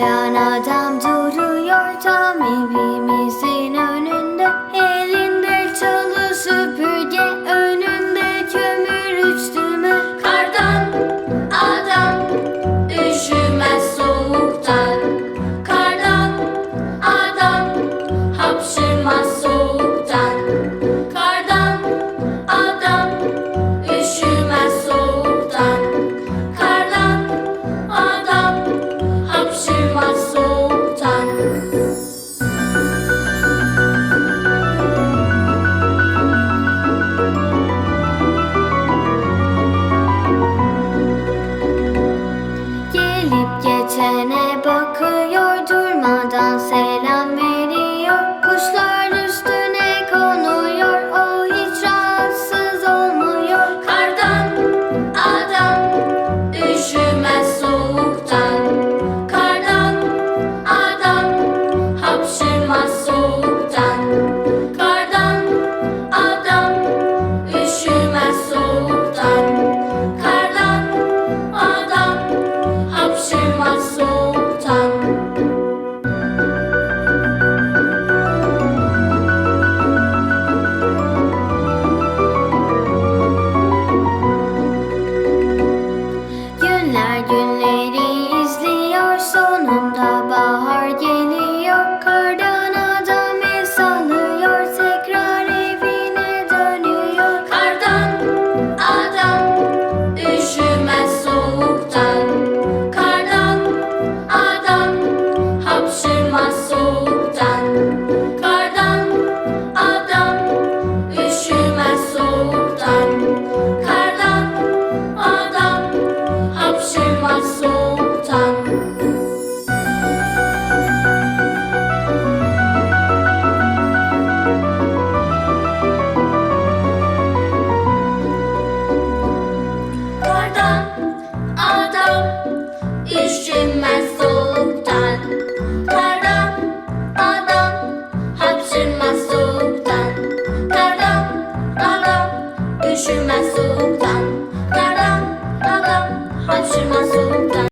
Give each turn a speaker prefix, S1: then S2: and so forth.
S1: Bağıran adam duruyor tam evi
S2: Üşümez soğuktan. Kardan, adam Hapşırmaz soğuktan. Kardan, adam Üşümez soğuktan. Kardan, adam Hapşırmaz soğuktan.